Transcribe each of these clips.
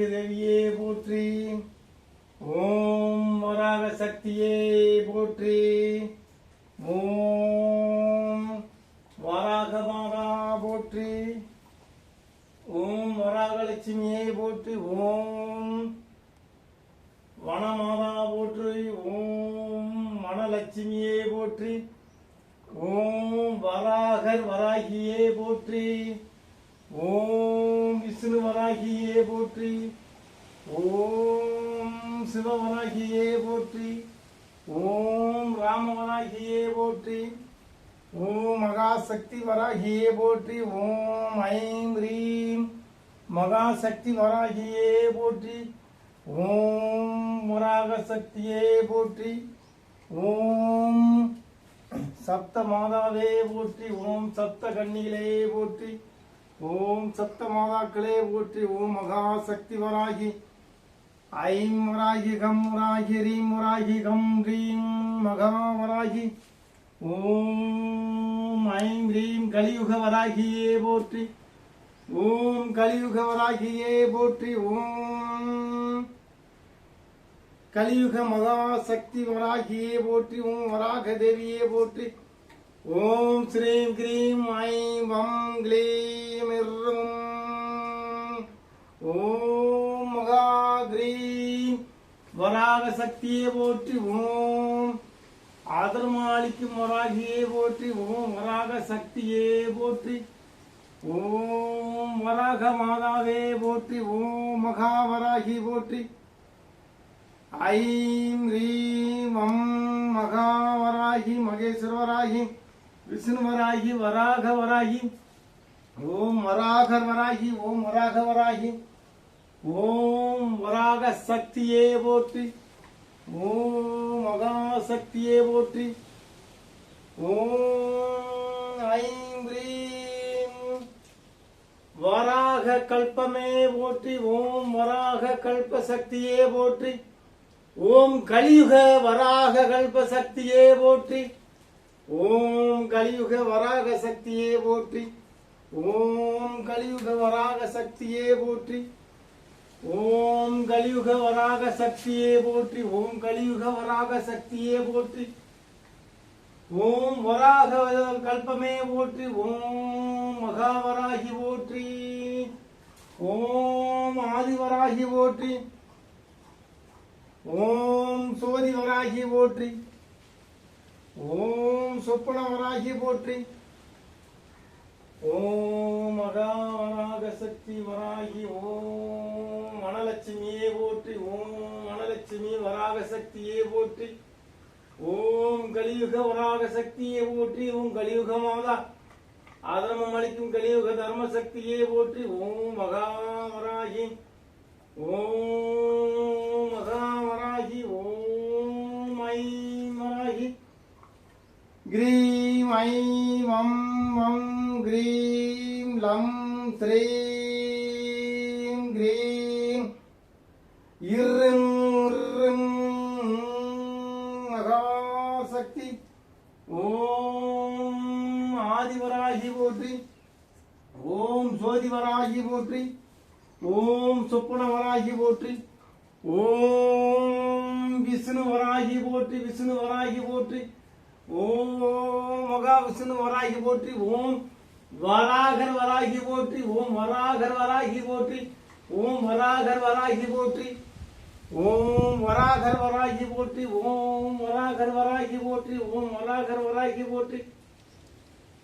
வராகி தேவியே போற்றி. ஓம் வராக சக்தியே போற்றி. ஓம் வராக மாதா போற்றி. ஓம் வராகலட்சுமியே போற்றி. ஓம் வனமாதா போற்றி. ஓம் மணலட்சுமியே போற்றி. ஓம் வராகர் வராகியே போற்றி. விஷ்ணு போற்றி. ஓம் சிவவராகியே போற்றி. ஓம் ராமவராகியே போற்றி. ஓம் மகாசக்தி வராகியே போற்றி. ஓம் ஐம் ரீம் மகாசக்தி வராகியே போற்றி. ஓம் வராக சக்தியே போற்றி. ஓம் சப்த மாதாவே போற்றி. ஓம் சப்த கண்ணிகளே போற்றி. ஓம் சப்த மாதாக்களே போற்றி ஓம் மகாசக்தி வராகி ஐம் வராகி கம் வராகி ரீம் வராகி கம் ரீம் மகா வராகி ஓம் ஐம் ரீம் கலியுக வராகியே போற்றி. ஓம் கலியுக வராகியே போற்றி. ஓம் கலியுக மகா சக்தி வராகியே போற்றி. ஓம் வராக தேவியே போற்றி. ஓம் ஸ்ரீம் கிரீம் ஐம் வம் கிளீம் இர்ரும் ஓம் மகா கிரீம் வராக சக்தியே போற்றி ஓம். ஆதரமாளிக்கும் வராகியே போற்றி ஓம். வராக சக்தியே போற்றி ஓம். வராக மாதாவே போற்றி ஓம். மகாவராகி போற்றி ஐம் ரீம் அம் மகாவராகி மகேஸ்வரவராகி விஷ்ணுவராகி வராகவராகி ஓம். வராகர் வராகி ஓம். வராகவராகி ஓம் வராக சக்தியே போற்றி. ஓம் மகாசக்தியே போற்றி. ஓம் ஐம் ரீம் வராக கல்பமே போற்றி. ஓம் வராக கல்ப சக்தியே போற்றி. ஓம் கலியுக வராக கல்ப சக்தியே போற்றி. ஓம் கலியுக வராக சக்தியே போற்றி. ஓம் கலியுக வராக சக்தியே போற்றி. ஓம் கலியுக வராக சக்தியே போற்றி ஓம் கலியுக வராக சக்தியே போற்றி. ஓம் வராக கல்பமே போற்றி ஓம் மகாவராகி போற்றி. ஓம் ஆதிவராகி போற்றி. ஓம் சோதிவராகி போற்றி. ஓம் சொப்பனவராகி போற்றி. ஓம் மகாவராக சக்தி வராகி ஓம் மகாலட்சுமியே போற்றி ஓம் மணலட்சுமி வராக சக்தியே போற்றி. ஓம் கலியுக வராக சக்தியே போற்றி ஓம் கலியுக மாதா. ஆதரமம் அளிக்கும் கலியுக தர்ம சக்தியே போற்றி ஓம் மகாவராகி. ஓம் மகாவராகி ஓம் ஐ வராகி கிரீம் ஐம் வம் வம் கிரீம் லம் ஸ்ரீ இர்ரும் மகாசக்தி. ஓம் ஆதிவராகி போற்றி. ஓம் சோதிவராகி போற்றி. ஓம் சொப்பனவராகி போற்றி. ஓம் விஷ்ணுவராகி போற்றி விஷ்ணுவராகி போற்றி. ஓம் மகா விஷ்ணு வராகி போற்றி. ஓம் வராகர் வராகி போற்றி. ஓம் வராகர் வராகி போற்றி. ஓம் வராகர் வராகி போற்றி. ஓம் வராகர் வராகி போற்றி ஓம் வராகர் வராகி போற்றி ஓம் வராகர் வராகி போற்றி.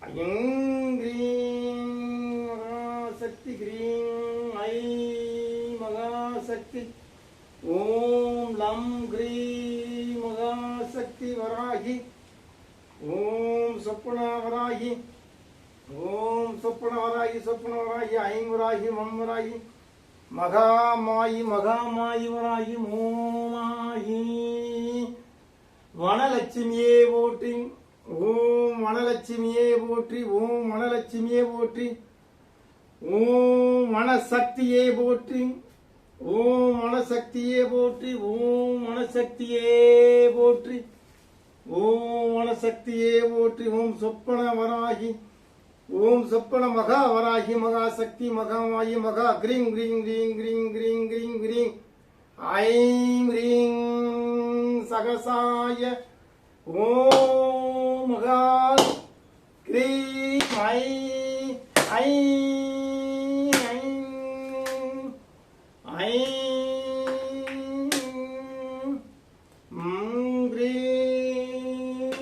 ஐம் கிரீம் மகாசக்தி கிரீம் ஐ மகாசக்தி. ஓம் லம் கிரீம் மகாசக்தி வராகி. ஓம் சொப்பனா வராகி. ஓம் சொப்பன வராகி சொப்பன வராகி ஐம் வராகி மம் வராகி. மகாமாயி வராகி மோமாயி. வனலட்சுமியே போற்றி ஓம் வனலட்சுமியே போற்றி ஓம் வனலட்சுமியே போற்றி. ஓம் மனசக்தியே போற்றி ஓம் மனசக்தியே போற்றி ஓம் மனசக்தியே போற்றி. ஓம் மனசக்தியே போற்றி ஓம் சொப்பன வராகி. ஓம் சொப்பன மகா வராகி மகா சக்தி மகாமாயி மகா கிரீம் கிரீம் கிரீம் கிரீம் கிரீம் கிரீம் கிரீம். ஐம் ரீம் சகசாய. ஓம் மகா கிரீம் ஐ ஐ ஐ ஐ ம் கிரீம்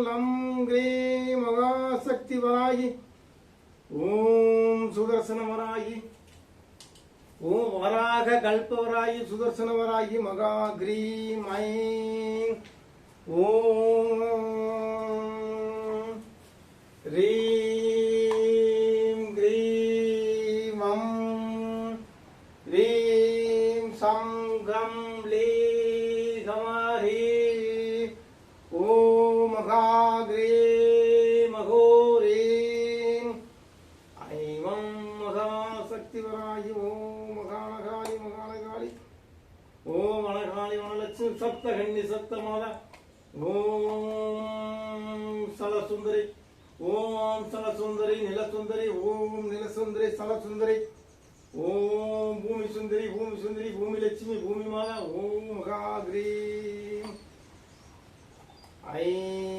லம் கிரீம் மகாசக்தி வராகி ஓம் சுதர்சன வராகி ஓம் வராக கல்பவராகி சுதர்சனவராயி மகா கிரீம் ஐம் महाकाली महालक्ष्मी सप्त घंडी सप्त माला ओम सला सुंदरी ओम सला सुंदरी नील सुंदरी ओम नील सुंदरी सला सुंदरी ओम भूमि सुंदरी भूमि सुंदरी भूमि लक्ष्मी भूमि माला ओम महा ग्रीम ऐं